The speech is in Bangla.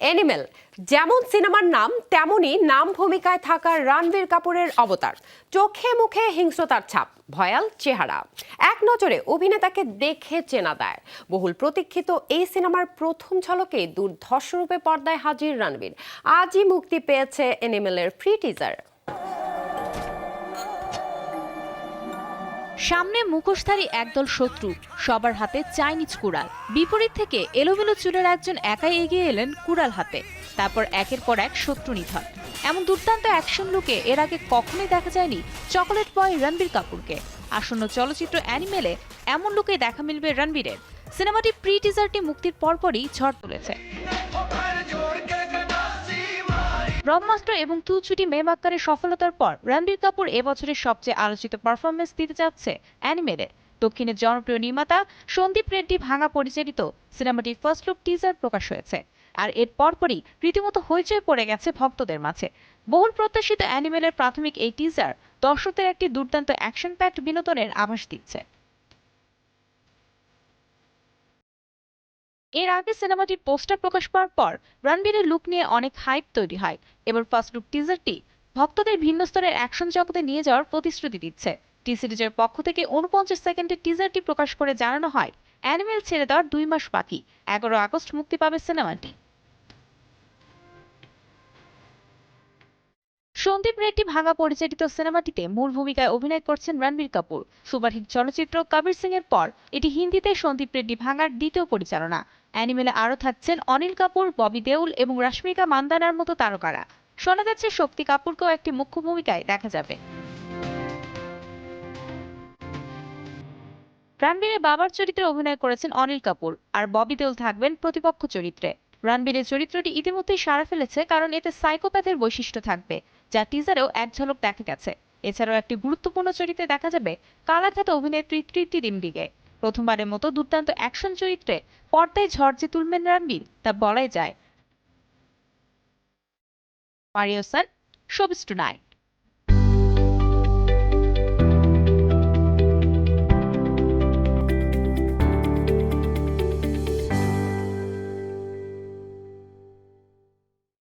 এনিমেল যেমন সিনেমার নাম, তেমনই নাম ভূমিকায় থাকা রণবীর কাপুরের অবতার। চোখে মুখে হিংস্রতার ছাপ, ভয়াল চেহারা। এক নজরে অভিনেতাকে দেখে চেনা দেয়। বহুল প্রতীক্ষিত এই সিনেমার প্রথম ঝলকে দুর্ধর্ষরূপে পর্দায় হাজির রণবীর। আজই মুক্তি পেয়েছে এনিমেলের ফ্রি টিজার সামনে মুখোশধারী একদল শত্রু, সবার হাতে চাইনিজ কুড়াল। বিপরীত থেকে এলোমেলো চুলের একজন একাই এগিয়ে এলেন কুড়াল হাতে। তারপর একের পর এক শত্রু নিধন। এমন দুর্দান্ত অ্যাকশন লুকে এর আগে কখনোই দেখা যায়নি চকোলেট বয় রণবীর কাপুরকে। আসন্ন চলচ্চিত্র অ্যানিমেলে এমন লুকে দেখা মিলবে রণবীরের। সিনেমাটি প্রি টিজারটি মুক্তির পরপরই ঝড় তুলেছে। ব্রহ্মাস্ত্র এবং তু ছুটি মে বাক্কারের সফলতার পর রণবীর কাপুর এবছরের সবচেয়ে আলোচিত পারফরমেন্স দিতে যাচ্ছে অ্যানিমেলে দক্ষিণের জনপ্রিয় নির্মাতা সন্দীপ রেড্ডি ভাঙা পরিচালিত সিনেমাটির ফার্স্ট লুক টিজার প্রকাশ হয়েছে। আর এর পরপরই রীতিমতো হইচই পড়ে গেছে ভক্তদের মাঝে। বহুল প্রত্যাশিত অ্যানিমেলের প্রাথমিক এই টিজার দর্শকদের একটি দুর্দান্ত অ্যাকশন প্যাক্ট বিনোদনের আভাস দিচ্ছে। এর আগে সিনেমাটির পোস্টার প্রকাশ পাওয়ার পর রণবীরের লুক নিয়ে অনেক হাইপ তৈরি হয়। এবার ফার্স্ট লুক টিজারটি ভক্তদের ভিন্ন স্তরের অ্যাকশন জগতে নিয়ে যাওয়ার প্রতিশ্রুতি দিচ্ছে। টি সিরিজের পক্ষ থেকে উনপঞ্চাশ সেকেন্ডের টিজারটি প্রকাশ করে জানানো হয় অ্যানিমেল ছেড়ে দেওয়ার দুই মাস বাকি। এগারো আগস্ট মুক্তি পাবে সিনেমাটি। সন্দীপ রেড্ডি ভাঙা পরিচালিত সিনেমাটিতে মূল ভূমিকায় অভিনয় করছেন রণবীর কাপুর। সুপারহিট চলচ্চিত্র কবির সিং এর পর এটি হিন্দিতে সন্দীপ রেড্ডি ভাঙার দ্বিতীয় পরিচালনা। অ্যানিমেলে আরও থাকছেন অনিল কাপুর, ববি দেউল এবং রাশ্মিকা মান্দানার মতো তারকারা। শোনা যাচ্ছে শক্তি কাপুরকেও একটি মুখ্য ভূমিকায় দেখা যাবে। রণবীরের বাবার চরিত্রে অভিনয় করেছেন অনিল কাপুর আর ববি দেউল থাকবেন প্রতিপক্ষ চরিত্রে। রণবীরের চরিত্রটি ইতিমধ্যেই সাড়া ফেলেছে কারণ এতে সাইকোপ্যাথের বৈশিষ্ট্য থাকবে, যা টিজারেও এক ঝলক দেখা গেছে। এছাড়াও একটি গুরুত্বপূর্ণ চরিত্রে দেখা যাবে কালাখ্যাত অভিনেত্রী তৃপ্তি ডিমডিগে প্রথমবারের মতো দুর্দান্ত অ্যাকশন চরিত্রে পর্দায় ঝড় যে তুলবেন রণবীর তা বলাই যায়। মারিওসান শোবিস টু নাইট